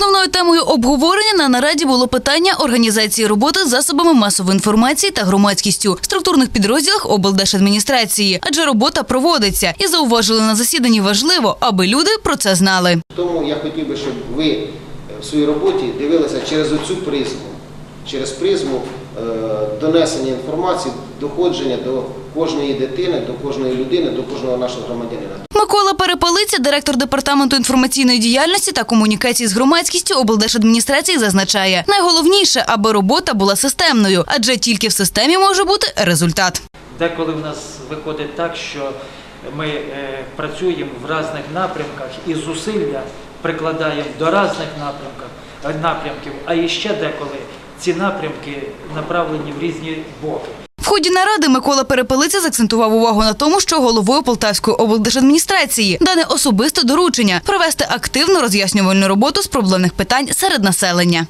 Основною темою обговорення на нараді було питання організації роботи з засобами масової інформації та громадськістю в структурних підрозділах облдержадміністрації, адже робота проводиться і зауважили на засіданні важливо, аби люди про це знали. Тому я хотів би, щоб ви е, в своїй роботі дивилися через оцю призму, через призму донесення інформації, доходження до кожної дитини, до кожної людини, до кожного нашого громадянина. Микола Перепелиця, директор департаменту інформаційної діяльності та комунікації з громадськістю облдержадміністрації, зазначає, найголовніше, аби робота була системною, адже тільки в системі може бути результат. Деколи в нас виходить так, що ми е, працюємо в різних напрямках і зусилля прикладаємо до різних напрямків, е, напрямків, а іще деколи ці напрямки направлені в різні боки. В ході наради Микола Перепелиця закцентував увагу на тому, що головою Полтавської облдержадміністрації дане особисте доручення провести активну роз'яснювальну роботу з проблемних питань серед населення.